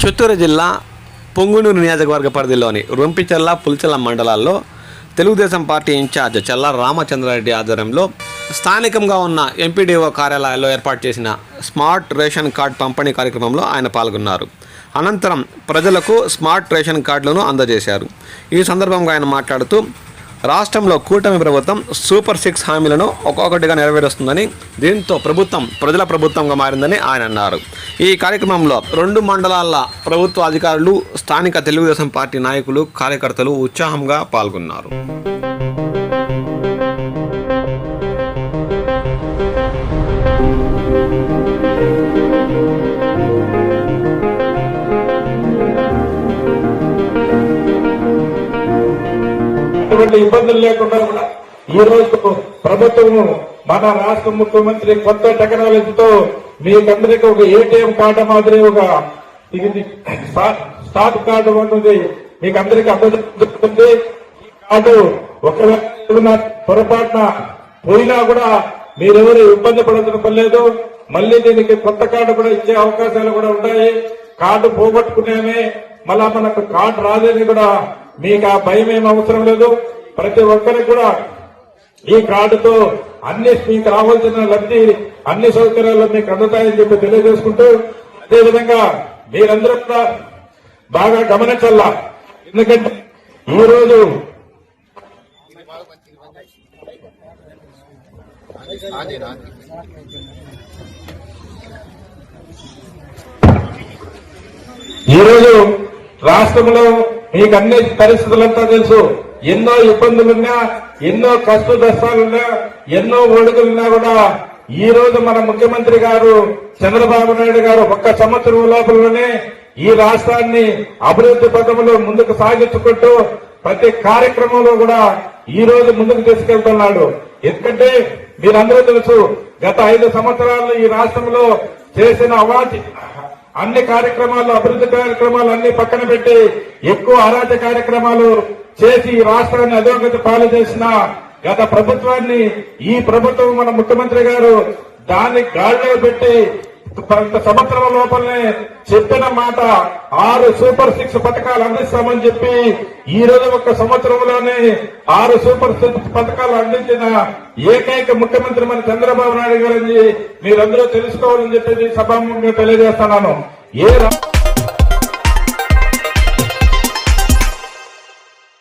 చిత్తూరు జిల్లా పొంగునూరు నియోజకవర్గ పరిధిలోని రొంపిచెల్ల పుల్చెల్ల మండలాల్లో తెలుగుదేశం పార్టీ ఇన్ఛార్జ్ చల్ల రామచంద్రారెడ్డి ఆధ్వర్యంలో స్థానికంగా ఉన్న ఎంపీడీఓ కార్యాలయాల్లో ఏర్పాటు చేసిన స్మార్ట్ రేషన్ కార్డ్ పంపిణీ కార్యక్రమంలో ఆయన పాల్గొన్నారు. అనంతరం ప్రజలకు స్మార్ట్ రేషన్ కార్డులను అందజేశారు. ఈ సందర్భంగా ఆయన మాట్లాడుతూ రాష్ట్రంలో కూటమి ప్రభుత్వం సూపర్ సిక్స్ హామీలను ఒక్కొక్కటిగా నెరవేరుస్తుందని దీంతో ప్రభుత్వం ప్రజల ప్రభుత్వంగా మారిందని ఆయన అన్నారు. ఈ కార్యక్రమంలో రెండు మండలాల ప్రభుత్వ అధికారులు స్థానిక తెలుగుదేశం పార్టీ నాయకులు కార్యకర్తలు ఉత్సాహంగా పాల్గొన్నారు. ఎటువంటి ఇబ్బందులు లేకుండా కూడా ఈ రోజు ప్రభుత్వము మన రాష్ట్ర ముఖ్యమంత్రి కొత్త టెక్నాలజీతో మీకందరికి ఒక ఏటీఎం కార్డు మాదిరి ఒక ఇది కార్డు ఉంటుంది మీకు అందరికీ అందజేస్తుంది. ఈ కార్డు ఒకవేళ పొరపాటున పోయినా కూడా మీరెవరు ఇబ్బంది పడాల్సిన పని లేదు మళ్ళీ దీనికి కొత్త కార్డు కూడా ఇచ్చే అవకాశాలు కూడా ఉంటాయి కార్డు పోగొట్టుకునేమే మళ్ళా మనకు కార్డు రాదని కూడా మీకు ఆ భయం ఏం అవసరం లేదు. ప్రతి ఒక్కరికి కూడా ఈ కార్డుతో అన్ని మీకు రావాల్సిన లబ్ధి అన్ని సౌకర్యాలు మీకు అందుతాయని చెప్పి తెలియజేసుకుంటూ అదేవిధంగా మీరందరూ కూడా బాగా గమనించాల ఎందుకంటే ఈ రోజు ఈ రోజు రాష్ట్రంలో మీకు అన్ని పరిస్థితులంతా తెలుసు. ఎన్నో ఇబ్బందులున్నా ఎన్నో కష్ట నష్టాలున్నా ఎన్నో ఒడుగులున్నా కూడా ఈ రోజు మన ముఖ్యమంత్రి గారు చంద్రబాబు నాయుడు గారు ఒక్క సంవత్సరం లోపలనే ఈ రాష్ట్రాన్ని అభివృద్ధి పథంలో ముందుకు సాగించుకుంటూ ప్రతి కార్యక్రమంలో కూడా ఈ రోజు ముందుకు తీసుకెళ్తున్నాడు. ఎందుకంటే మీరందరూ తెలుసు గత ఐదు సంవత్సరాలు ఈ రాష్ట్రంలో చేసిన అవాచి అన్ని కార్యక్రమాలు అభివృద్ధి కార్యక్రమాలు అన్ని పక్కన పెట్టి ఎక్కువ అరాజ కార్యక్రమాలు చేసి ఈ రాష్ట్రాన్ని అధోగతి పాలు చేసిన గత ప్రభుత్వాన్ని ఈ ప్రభుత్వం మన ముఖ్యమంత్రి గారు దాన్ని గాడిలో పెట్టి కొంత సంవత్సరం లోపలనే చెప్పిన మాట ఆరు సూపర్ సిక్స్ పథకాలు అందిస్తామని చెప్పి ఈ రోజు ఒక సంవత్సరంలోనే ఆరు సూపర్ సిక్స్ పథకాలు అందించిన ఏకైక ముఖ్యమంత్రి మన చంద్రబాబు నాయుడు గారని మీరందరూ తెలుసుకోవాలని చెప్పేసి సభాముఖంగా తెలియజేస్తున్నాను. ఏ రా-